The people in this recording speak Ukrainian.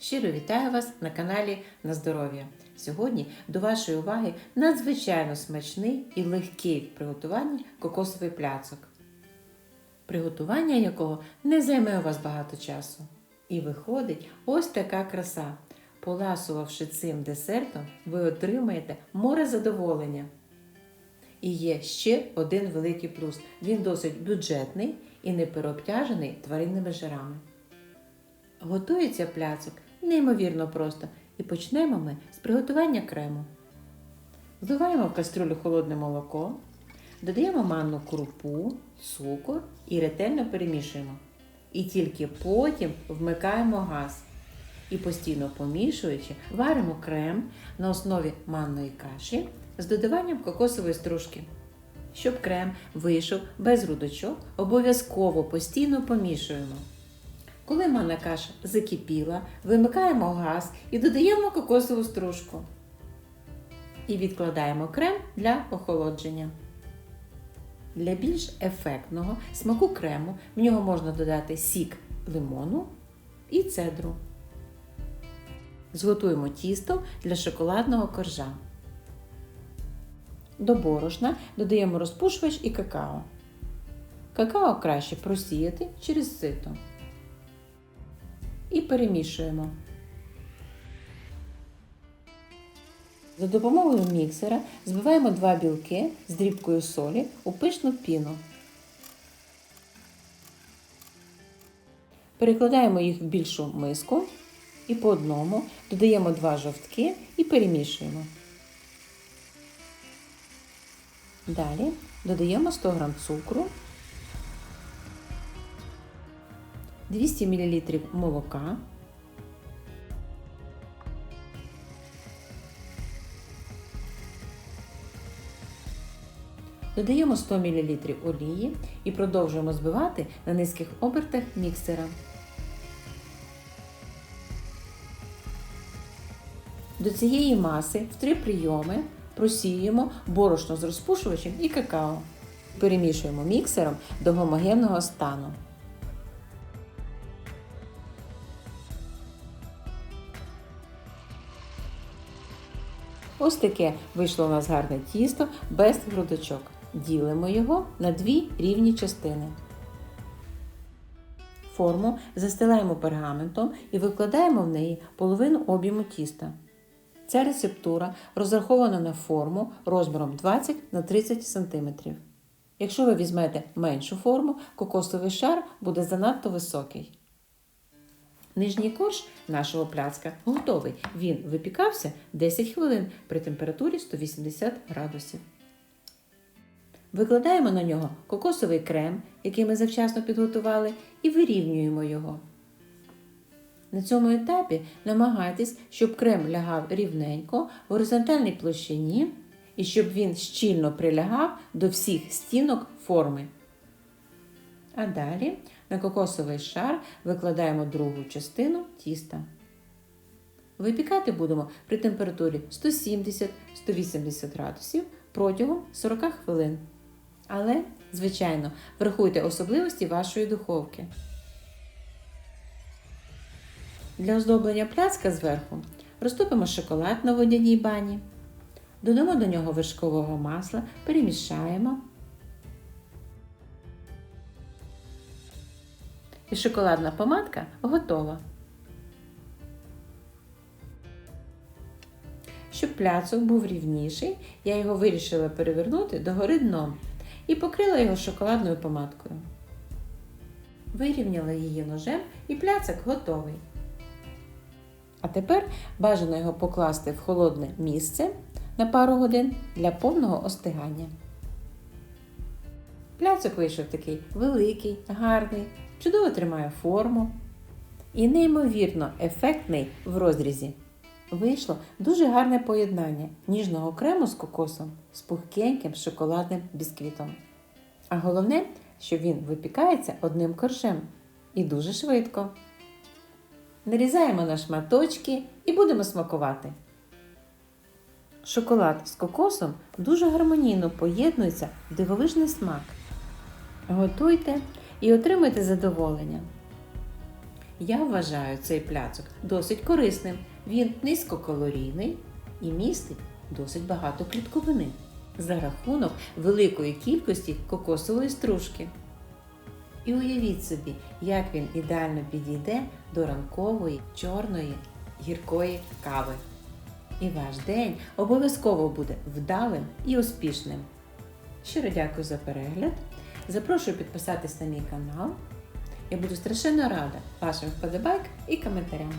Щиро вітаю вас на каналі На здоров'я. Сьогодні до вашої уваги надзвичайно смачний і легкий в приготуванні кокосовий пляцок, приготування якого не займе у вас багато часу. І виходить ось така краса. Поласувавши цим десертом, ви отримаєте море задоволення. І є ще один великий плюс: він досить бюджетний і не переобтяжений тваринними жирами. Готується пляцок неймовірно просто. І почнемо ми з приготування крему. Вливаємо в кастрюлю холодне молоко, додаємо манну крупу, цукор і ретельно перемішуємо. І тільки потім вмикаємо газ. І постійно помішуючи, варимо крем на основі манної каші з додаванням кокосової стружки. Щоб крем вийшов без грудочок, обов'язково постійно помішуємо. Коли манна каша закипіла, вимикаємо газ і додаємо кокосову стружку. І відкладаємо крем для охолодження. Для більш ефектного смаку крему в нього можна додати сік лимону і цедру. Зготуємо тісто для шоколадного коржа. До борошна додаємо розпушувач і какао. Какао краще просіяти через сито і перемішуємо. За допомогою міксера збиваємо два білки з дрібкою солі у пишну піну. Перекладаємо їх в більшу миску і по одному додаємо два жовтки і перемішуємо. Далі додаємо 100 г цукру 200 мл молока, додаємо 100 мл олії і продовжуємо збивати на низьких обертах міксера. До цієї маси в три прийоми просіюємо борошно з розпушувачем і какао. Перемішуємо міксером до гомогенного стану. Ось таке вийшло у нас гарне тісто без грудочок. Ділимо його на дві рівні частини. Форму застилаємо пергаментом і викладаємо в неї половину об'єму тіста. Ця рецептура розрахована на форму розміром 20 на 30 см. Якщо ви візьмете меншу форму, кокосовий шар буде занадто високий. Нижній корж нашого пляцка готовий. Він випікався 10 хвилин при температурі 180 градусів. Викладаємо на нього кокосовий крем, який ми завчасно підготували, і вирівнюємо його. На цьому етапі намагайтесь, щоб крем лягав рівненько в горизонтальній площині і щоб він щільно прилягав до всіх стінок форми. А далі на кокосовий шар викладаємо другу частину тіста. Випікати будемо при температурі 170-180 градусів протягом 40 хвилин. Але, звичайно, врахуйте особливості вашої духовки. Для оздоблення пляцка зверху розтопимо шоколад на водяній бані, додамо до нього вершкового масла, перемішаємо. І шоколадна помадка готова. Щоб пляцок був рівніший, я його вирішила перевернути догори дном і покрила його шоколадною помадкою. Вирівняла її ножем і пляцок готовий. А тепер бажано його покласти в холодне місце на пару годин для повного остигання. Пляцок вийшов такий великий, гарний, чудово тримає форму і неймовірно ефектний в розрізі. Вийшло дуже гарне поєднання ніжного крему з кокосом з пухкеньким шоколадним бісквітом. А головне, що він випікається одним коржем і дуже швидко. Нарізаємо на шматочки і будемо смакувати. Шоколад з кокосом дуже гармонійно поєднується в дивовижний смак. Готуйте і отримуйте задоволення. Я вважаю цей пляцок досить корисним. Він низькокалорійний і містить досить багато клітковини за рахунок великої кількості кокосової стружки. І уявіть собі, як він ідеально підійде до ранкової чорної гіркої кави. І ваш день обов'язково буде вдалим і успішним. Щиро дякую за перегляд. Запрошую підписатись на мій канал. Я буду страшенно рада вашим вподобайкам і коментарям.